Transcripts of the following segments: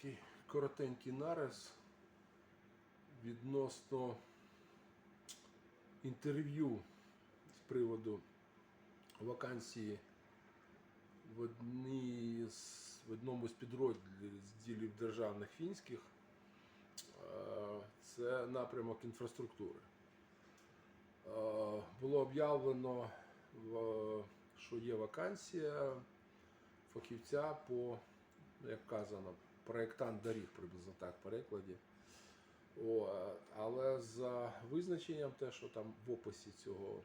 такий коротенький нарис відносно інтерв'ю з приводу вакансії в, одній з, в одному з підрозділів державних фінських. Це напрямок інфраструктури. Було об'явлено, що є вакансія фахівця по, як казано, проєктант доріг, приблизно так в перекладі. О, е, але за визначенням, те, що там в описі цього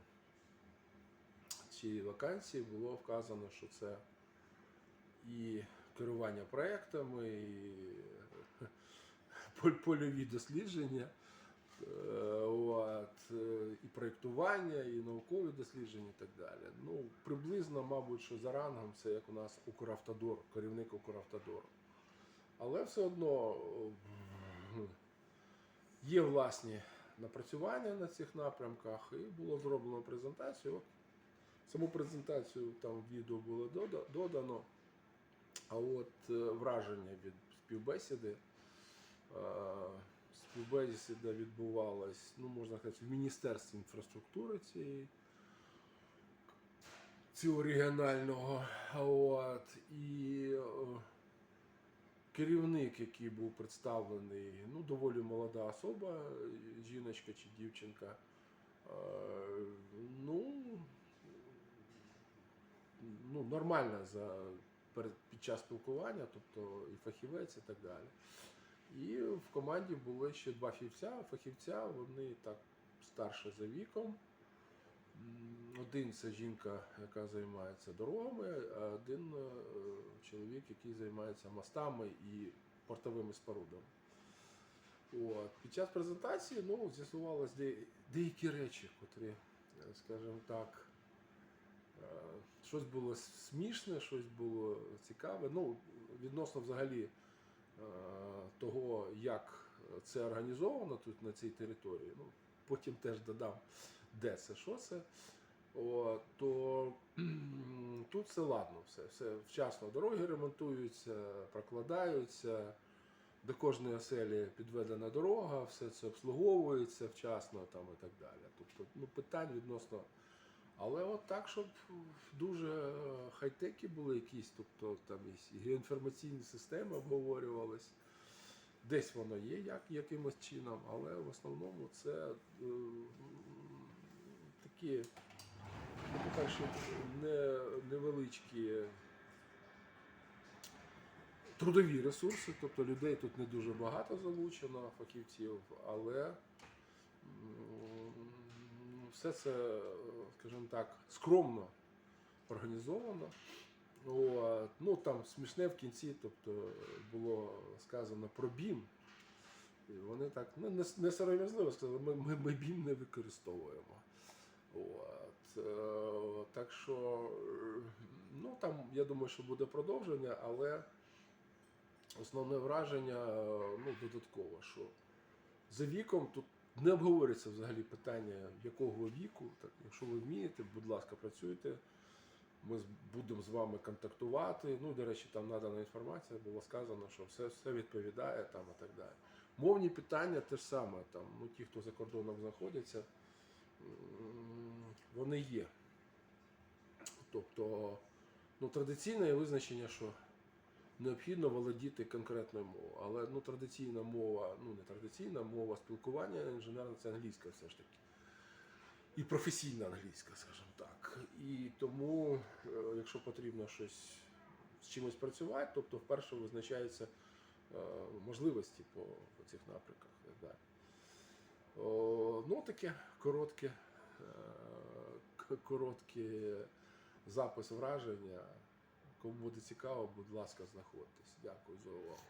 цієї вакансії було вказано, що це і керування проектами, і польові дослідження, е, от, е, і проєктування, і наукові дослідження, і так далі. Ну, приблизно, мабуть, що за рангом це як у нас Укравтодор, керівник Укравтодору. Але все одно е, є власні напрацювання на цих напрямках, і було зроблено презентацію. Саму презентацію там в відео було додано. А от е, враження від співбесіди. е, Співбесіда відбувалась, ну, можна сказати, в Міністерстві інфраструктури цієї цього регіонального. От, і керівник, який був представлений, ну, доволі молода особа, жіночка чи дівчинка. е, Ну, ну, нормальна за під час спілкування, тобто і фахівець, і так далі. І в команді були ще два фахівця. Фахівця вони так старше за віком. Один це жінка, яка займається дорогами, а один е, чоловік, який займається мостами і портовими спорудами. От. Під час презентації ну, з'ясувалось де- деякі речі, котрі, е, скажімо так, е, щось було смішне, щось було цікаве. Ну, відносно взагалі е, того, як це організовано тут на цій території. Ну, потім теж додам, де це, що це. О, то тут все ладно, все, все вчасно дороги ремонтуються, прокладаються. До кожної оселі підведена дорога, все це обслуговується вчасно там і так далі. Тобто ну, питань відносно. Але от так, щоб дуже е, хай-теки були якісь, тобто там і геоінформаційні системи обговорювались. Десь воно є як, якимось чином, але в основному це е, такі, по-перше, не, невеличкі трудові ресурси, тобто людей тут не дуже багато залучено, фахівців, але все це, скажімо так, скромно організовано. От. Ну там смішне в кінці, тобто було сказано про БІМ. І вони так ну, не, не сором'язливо сказали, ми, ми, ми БІМ не використовуємо. От. Так що, е, ну там, я думаю, що буде продовження, але основне враження ну, додатково, що за віком тут не обговорюється взагалі питання, якого віку. Так, якщо ви вмієте, будь ласка, працюйте. Ми будемо з вами контактувати. Ну, до речі, там надана інформація, було сказано, що все, все відповідає там і так далі. Мовні питання те ж саме. Там, ну, ті, хто за кордоном знаходяться, вони є. Тобто, ну, традиційне визначення, що необхідно володіти конкретною мовою. Але ну, традиційна мова, ну не традиційна мова спілкування інженерна це англійська все ж таки. І професійна англійська, скажімо так. І тому, е, якщо потрібно щось з чимось працювати, тобто вперше визначаються е, можливості по, по цих напрямках так. О, ну, таке коротке, е, к- короткий запис враження. Кому буде цікаво, будь ласка, знаходьтесь. Дякую за увагу.